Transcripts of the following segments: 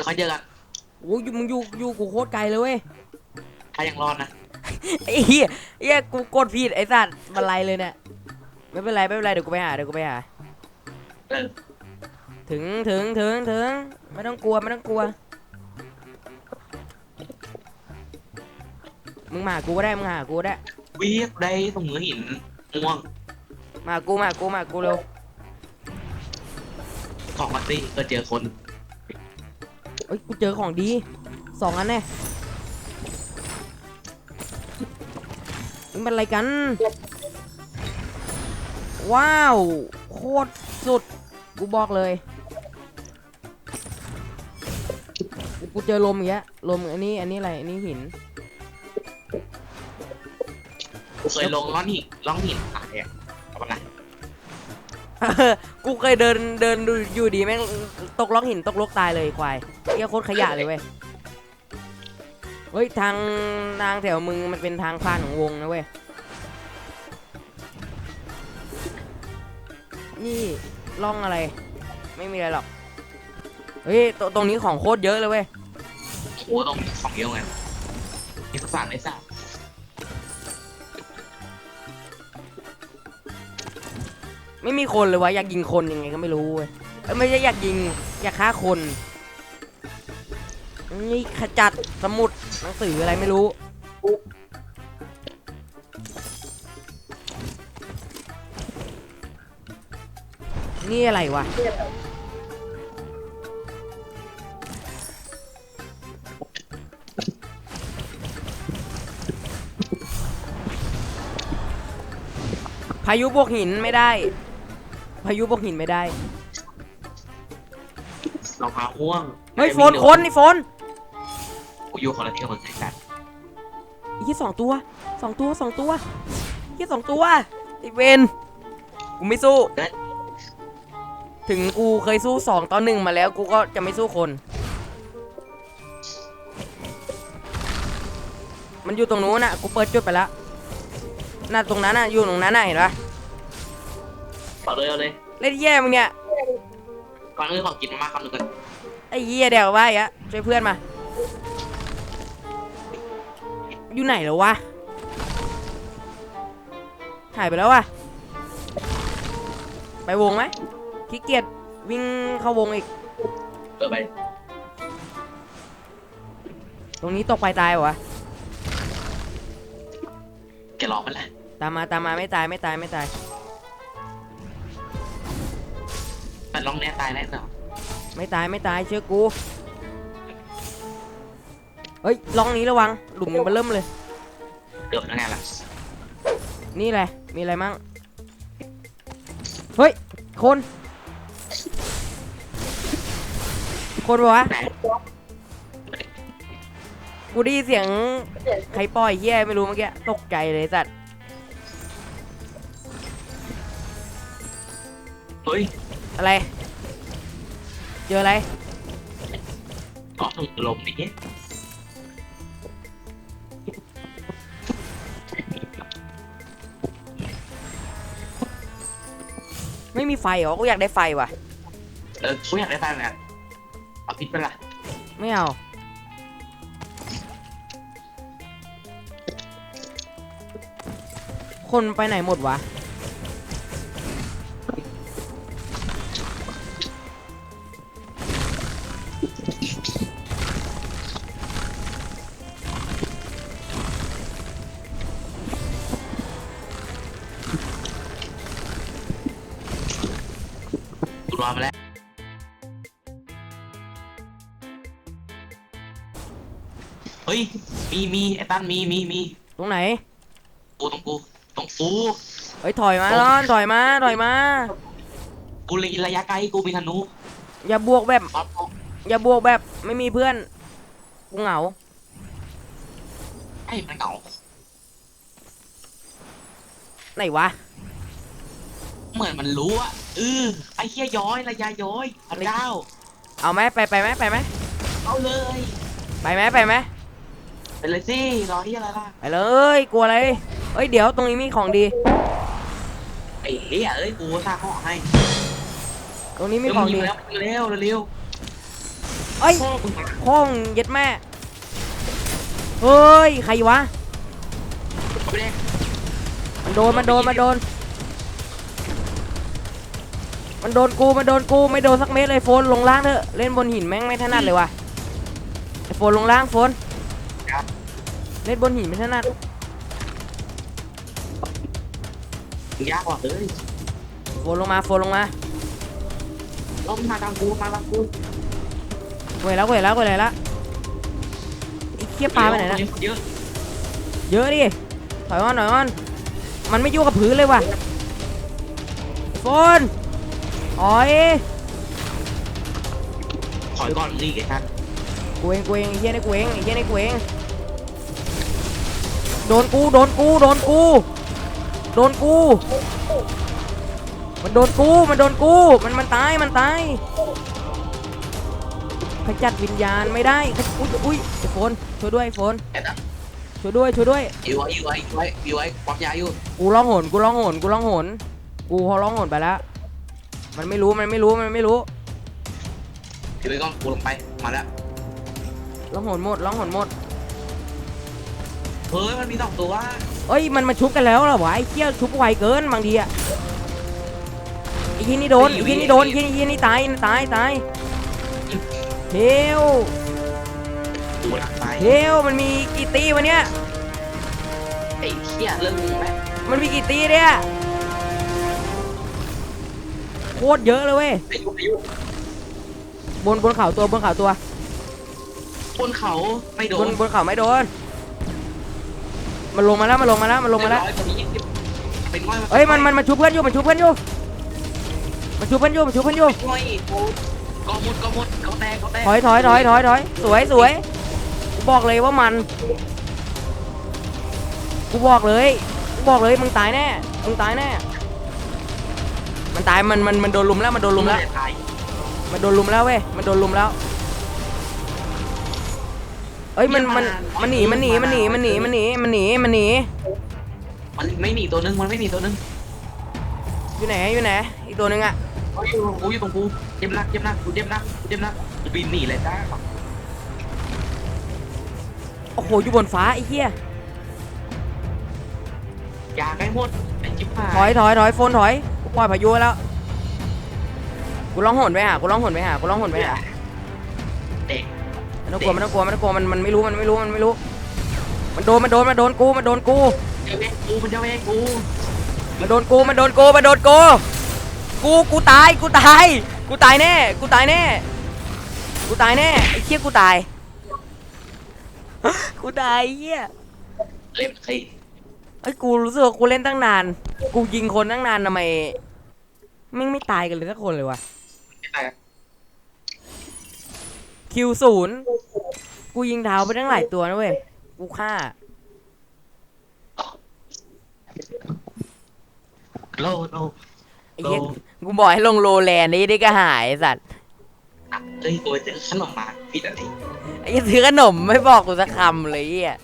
ดี๋ยวค่อยเจอกันโอ้ยมึงอยู่อยู่กูโคตรไกลเลยเว้ยถ้ายังรอดนะไอ้เหี้ยเหี้ยกูกดผิดไอ้สัตว์บันไลเลยเนี่ยไม่เป็นไรไม่เป็นไรเดี๋ยวกูไปหาเดี๋ยวกูไปหา เออถึงถึงถึงถึงไม่ต้องกลัวไม่ต้องกลัว มึงมาหากูก็ได้มึงหากูก็ได้วีบได้ตรงเนื้อหินม่วงมาหากูมาหากูมาหากูเร็วของมาตี้ก็เจอคน เอ้ยกูเจอของดีสองอันแน่มึงเป็นอะไรกัน ว้าว โคตรสุด กูบอกเลย กูเจอลมอีกแล้วลมอันนี้อันนี้อะไร อันนี้หิน เคยลงล่องหินล่องหินตายอะเอาปะนะ กูเคยเดินเดินดูอยู่ดีแม่งตกล็อกหินตกลกตายเลยควายเฮียโคตรขยะเลยเว้ยเฮ้ยทางทางแถวมึงมันเป็นทางผ่านของวงนะเว้ยนี่ล่องอะไร ไม่มีอะไรหรอกเฮ้ยตรงนี้ของโคตรเยอะเลยเว้ยโอ้ต้องของเยอะไงมีภาษาไม่ทรา ไม่มีคนเลยวะอยากยิงคนยังไงก็ไม่รู้เว้ยเอ้ยไม่ใช่อยากยิง อยากฆ่าคนนี่ขจัดสมุดหนังสืออะไรไม่รู้นี่อะไรวะพายุบวกหินไม่ได้ พายุบวกหินไม่ได้รองเท้าม่วงเฮ้ยโฟนคนนี่โฟนกูอยู่คนละที่กับมึงไอ้สัตว์อีกที่สองตัวสองตัวสองตัวอีกที่สองตัวไอเวนกูไม่สู้ ถึงกูเคยสู้สองต่อหนึ่งมาแล้วกูก็จะไม่สู้คน มันอยู่ตรงนู้นน่ะกูเปิดจุดไปแล้วน่ะตรงนั้นน่ะอยู่ตรงนั้นน่ะเห็นปะต่ อเลยเอาเลยเล่นแย่มึงเนี่ยก่อนอื่นขอกินมาม่าคำหนึ่งกันไอ้เหี้ยเดี๋ยวว่าอะช่วยเพื่อนมา อยู่ไหนแล้ววะหายไปแล้ววะไปวงไหมขี้เกียจวิ่งเข้าวงอีกเออไปตรงนี้ตกไปตายเหรอวะแกรอมันแหละตามมาตามมาไม่ตายไม่ตายไม่ตาย แต่ลองแน่ตายแน่เนาะไม่ตายไม่ตายเชื่อกู เฮ้ยลองนี้ระวัง หลุมมันเริ่มเลย เกือบแล้วไงล่ะนี่แหละ มีอะไรมั่ง เฮ้ย คน คนปะวะ ไหนกูได้ยินเสียงใครปล่อยเหี้ยไม่รู้เมื่อกี้ ตกใจเลยสัตว์ เฮ้ย อะไรเจออะไรก็ถึงลมดิไม่มีไฟเหรอกูอยากได้ไฟว่ะ เออกูอยากได้ไฟเหมือนกันเอาพิษไปละไม่เอา คนไปไหนหมดวะ กูรอมาแล้วเฮ้ย มีมีไอ้ตั้นมีมีมีตรงไหน กูตรงกูตรงกูเฮ้ยถอยมาร้อนถอยมาถอยมา กูเลยระยะไกลกูมีธนูอย่าบวกแบบป๊อปป๊อปอย่าบวกแบบไม่มีเพื่อน กูเหงา ไอ้มันเหงาไหนวะ เหมือนมันรู้อะเออไอ้เหี้ยย้อยระยะย้อยพระเจ้าเอาไหมไปไปไหมไปไหมเอาเลยไปไหมไปไหมไปเลยสิรอที่อะไรล่ะไปเลยกลัวอะไรเฮ้ยเดี๋ยวตรงนี้มีของดี ไอ้เหี้ยเอ้ยกูสร้างห้องให้ตรงนี้มีของดีเร็วเร็วเร็วเอ้ยพ่อมึงมาพ่องเย็ดแม่เฮ้ยใครวะเอาไปเลยมันโดนมันโดนมันโดน มันโดนกูมันโดนกูไม่โดนสักเม็ดเลยโฟนลงล่างเถอะเล่นบนหินแม่งไม่ถนัดเลยว่ะไอโฟนลงล่างโฟนเล่นบนหินไม่ถนัดยากกว่าเลยโฟนลงมาโฟนลงมาล้มมาตามกูมาตามกูเว้ยแล้วเว้ยแล้วเว้ยแล้วไอ้เคียปลาไปไหนนะเยอะเยอะดิถอยออนถอยออนมันไม่ยุ่งกับพื้นเลยว่ะโฟน อ๋อยถอยก่อนนี่ไอ้ท่านกูเองกูเองไอ้เฮียนี่กูเองไอ้เฮียนี่กูเองโดนกูโดนกูโดนกูโดนกู มันโดนกูมันโดนกูมันมันตายมันตายขจัดวิญญาณไม่ได้อุ้ยอุ้ยไอ้โฟนช่วยด้วยไอ้โฟนแต่นะช่วยด้วยช่วยด้วย อยู่ไว้อยู่ไว้อยู่ไว้อยู่ไว้ความยาอยู่กูร้องโหนกูร้องโหนกูร้องโหนกูพอร้องโหนไปแล้ว มันไม่รู้มันไม่รู้มันไม่รู้อยู่ไว้ก่อนกูลงไปมาแล้วร้องโหนหมดร้องโหนหมดเฮ้ยมันมีสองตัวว่าเอ้ยมันมาชุบกันแล้วเหรอวะไอ้เหี้ยชุบไวเกินบางทีอะไอ้ยี่นี่โดนไอ้ยี่นี่โดนไอ้ยี่นี่ตายตายตายเฮลกูหลังไปเฮลมันมีกี่ตีวะเนี่ยไอ้เหี้ยเรื่องมึงไหมมันมีกี่ตีเนี่ยโคตรเยอะเลยเว้ยอายุอายุบนบนเขาตัวบนเขาตัว บนเขาไม่โดบนนบนเขาไม่โดน มันลงมาแล้วมันลงมาแล้วมันลงมาแล้วเป็นง่อยเอ้ยมันมันมันชุบเพื่อนอยู่มันชุบเพื่อนอยู่มันชุบเพื่อนอยู่มันชุบเพื่อนอยู่เป็นง่อยโอ้กอมุดกอมุดกอแตกกอแตกถอยถอยถอยถอยถอยสวยสวยกูบอกเลยว่ามันกูบอกเลยกูบอกเลยมึงตายแน่มึงตายแน่ มันตายมันมันมันโดนลุมแล้วมันโดนลุมแล้ว ตายมันโดนลุมแล้วเว้ย มันโดนลุมแล้ว เอ้ยมันมันมันหนีมันหนีมันหนีมันหนีมันหนีมันหนีมันหนี มันไม่หนีตัวนึงมันไม่หนีตัวนึงอยู่ไหนอยู่ไหนอีกตัวหนึงอะเขาอยู่กูอยู่ตรงกูเจ็บนักเจ็บนักกูเจ็บนักกูเจ็บนักกูบินหนีเลยจ้าโอ้โหอยู่บนฟ้าไอ้เหี้ยยาใกล้หมดไอ้จิ๊บหาถอยถอยถอยโฟนถอยกู ปล่อยพายุไว้แล้ว กูร้องหนไปหา กูร้องหนไปหา กูร้องหนไปหาเด็กไม่ต้องกลัวไม่ต้องกลัวไม่ต้องกลัวมันมันไม่รู้มันไม่รู้มันไม่รู้ มันโดนมันโดนมันโดนกูมันโดนกูเจ้าแม่กูมันเจ้าแม่กูมันโดนกูมันโดนกูมันโดนกู กูกูตายกูตาย กูตายแน่ กูตายแน่ กูตายแน่ไอ้เหี้ยกูตาย กูตายไอ้เหี้ย เล่นใคร ไอ้ยกูรู้สึกว่ากูเล่นตั้งนาน กูยิงคนตั้งนานทำไมไม่งไม่ตายกันเลยสักคนเลยวะไม่ตายคิวศูนย์กูยิงดาวไปตั้งหลายตัวนะเว้ยกูฆ่า โลโล ไอ้เหี้ยโล กูบอกให้ลงโลแลนด์นี่ได้ก็หายไอ้สัตว์เฮ้ยตัวเจอขนมมาพี่อะไรไอ้เหี้ยซื้อขนมไม่บอกกูสักคำเลยไอ้เหี้ย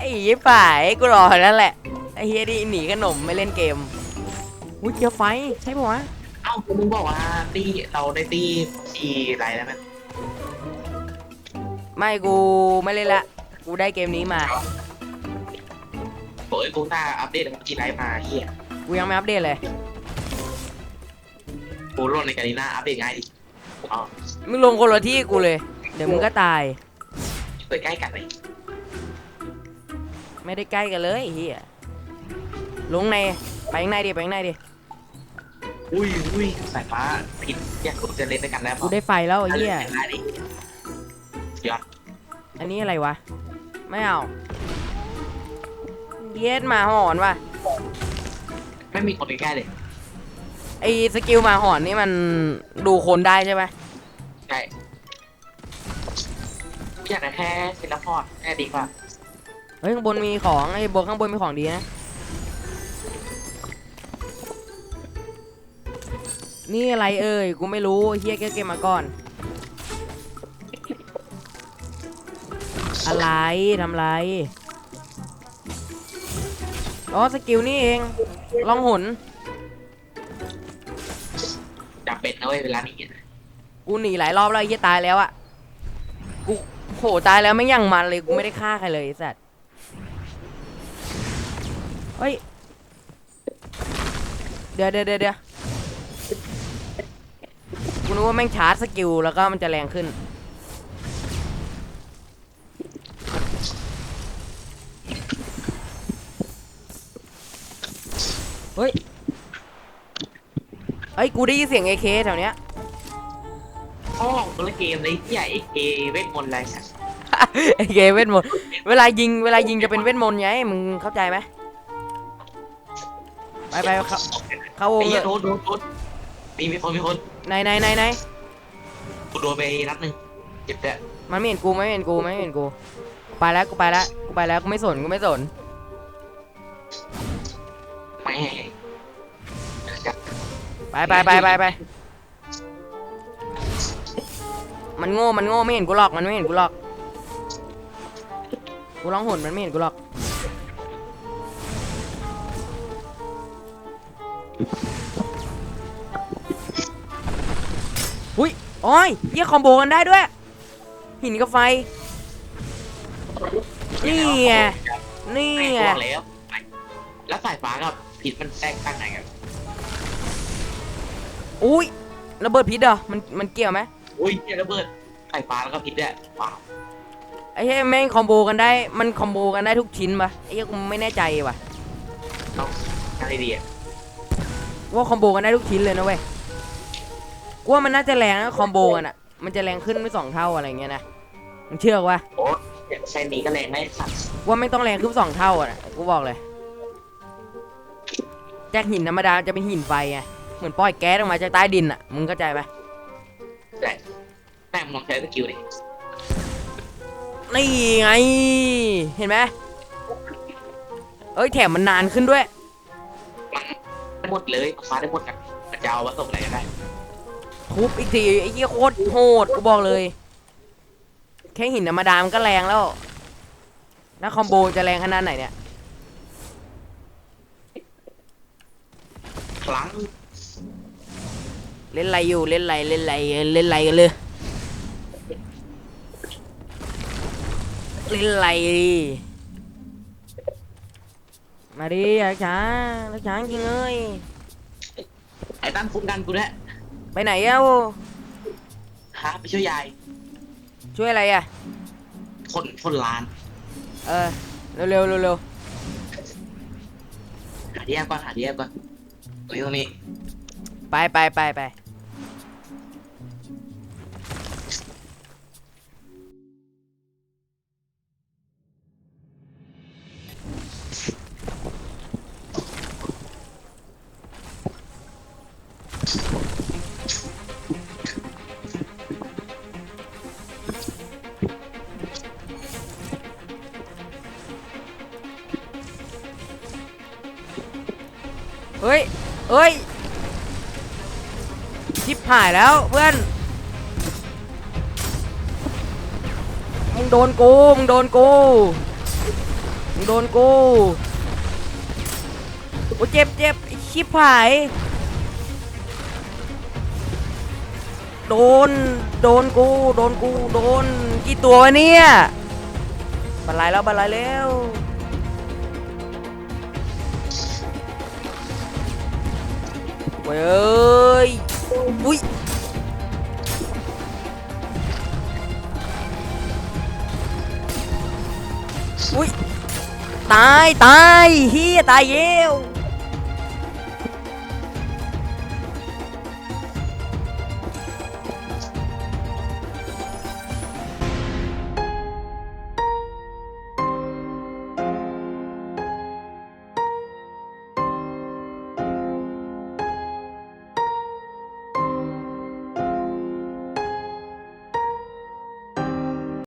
ไอ้เหี้ยฝ่ายกูรอนั่นแหละไอ้เหี้ยดิหนีขนมไม่เล่นเกมอุ้ยเจอไฟใช่ปะวะเอ้าคุณมึงบอกว่าตีเราได้ตีตีอะไรแล้วมั้ยไม่กูไม่เล่นละกูได้เกมนี้มาโอ้ยกูน่าอัปเดตกี่ไรมาเฮียกูยังไม่อัปเดตเลยกูโหลดในกาลีน่าอัปเดตง่ายดิอ๋อมึงลงคนละที่กูเลย เดี๋ยวมึงก็ตายไปใกล้กันเลย ไม่ได้ใกล้กันเลยไอ้เฮียลงในไปข้างในดิไปข้างในดิอุ้ยอุ้ยสายฟ้าผิดอยากจะเล่นด้วยกันแล้วกูได้ไฟแล้วไอ้เฮียได้ดิยอดอันนี้อะไรวะ ไม่เอาเย็ดหมาหอนว่ะไม่มีคนใกล้เลยไอสกิลหมาหอนนี่มันดูคนได้ใช่ไหมใช่อยากได้แค่ซิลพอร์ตแค่ดีกว่า เฮ้ยข้างบนมีของไอ้บนข้างบนมีของดีนะนี่อะไรเอ่ยกูไม่รู้เฮียเก็บมาก่อน อะไรทำไรอ๋อสกิลนี่เอง ลองหนจับเป็ดนะเว้ยเวลานี้กูกูหนีหลายรอบแล้วไอ้เหี้ยตายแล้วอะกูโหตายแล้วไม่งยังมันเลยกูไม่ได้ฆ่าใครเลยไอ้สัตว์ เฮ้ยเดี๋ยวเดี๋ยวเดี๋ยวเดี๋ยวกูนึกว่าแม่งชาร์จสกิลแล้วก็มันจะแรงขึ้น เฮ้ย เฮ้ย กูได้ยินเสียง AK แถวเนี้ยพ่อตัวละเกมเลยที่ใหญ่เอเวทมนต์อะไรสัก AK เวทมนต์เวลายิงเวลายิงจะเป็นเวทมนต์ไงมึงเข้าใจไหม ไปไปเข้าเข้าวงไอ้เลเหี้ยยโดนโดนโดนมีมีคนมีคนไหนไหนไหนไหนกูโดนไปนัดหนึ่งเจ็บแต่มันไม่เห็นกูไม่เห็นกูไม่เห็นกูไปแล้วกูไปแล้วกูไปแล้วกูไม่สนกูไม่สนไม่ไปไปไปไปไปมันโง่มันโง่ไม่เห็นกูหรอกมันไม่เห็นกูหรอกกูร้องหนมันไม่เห็นกูหรอก โอ้ยเยี่ยคอมโบกันได้ด้วย หินกับไฟ นี่ไง นี่ไม่ไงบอกแล้วแล้วสายฟ้ากับผิดมันแตกต่างไหนกันอุ้ยระเบิดพิษเหรอมันมันเกี่ยวไหมอุ้ยเนี่ยระเบิดสายฟ้าแล้วก็ผิดเนี่ยว้าวไอ้เหี้ยแม่งคอมโบกันได้ มันคอมโบกันได้ทุกชิ้นปะไอ้เหี้ยกูไม่แน่ใจว่ะต้องอะไรดีอะว่าคอมโบกันได้ทุกชิ้นเลยนะเว้ย กูว่ามันน่าจะแรงนะคอมโบกันอะ มันจะแรงขึ้นไม่สองเท่าอะไรเงี้ยนะมึงเชื่อวะโอ้เนี่ยใช้นี้ก็แรงได้สัตว์ว่าไม่ต้องแรงขึ้นสองเท่าอะนะกูบอกเลยจากหินธรรมดาจะเป็นหินไฟไงเหมือนปล่อยแก๊สออกมาจากใต้ดินอะมึงเข้าใจไหมแต่แต่มึงลองใช้สกิลดินี่ไง เห็นไหมเอ้ยแถมมันนานขึ้นด้วย ได้หมดเลยฟ้าได้หมดกันมันจะเอาผสมอะไรกันได้ ทุบอีกทีไอ้เหี้ยโคตรโหดกูบอกเลย แค่หินธรรมดามันก็แรงแล้วถ้าคอมโบจะแรงขนาดไหนเนี่ยครั้งเล่นอะไรอยู่เล่นอะไรเล่นอะไรเล่นอะไรกันเลยเล่นอะไรมาดิอยากช้าอยากช้าจริงเอ้ยไอ้ตั้นคุ้มกันกูแล้ว ไปไหนเอ้าฮะไปช่วยยาย ช่วยอะไรอะคนคนลานเออเร็วเร็วเร็วเร็วหาที่แยกก่อนหาที่แยกก่อนตรงนี้ตรงนี้ไปไปไปไป เฮ้ยชิปหายแล้วเพื่อนมึงโดนกูมึงโดนกูมึงโดนกูโอ้เจ็บเจ็บชิปหาย โดน โดนกู โดนกู โดน กี่ตัวเนี่ยบันไลแล้วบันไลแล้ว เว้ยอุ้ยอุ้ยตายตายเฮียตายเยว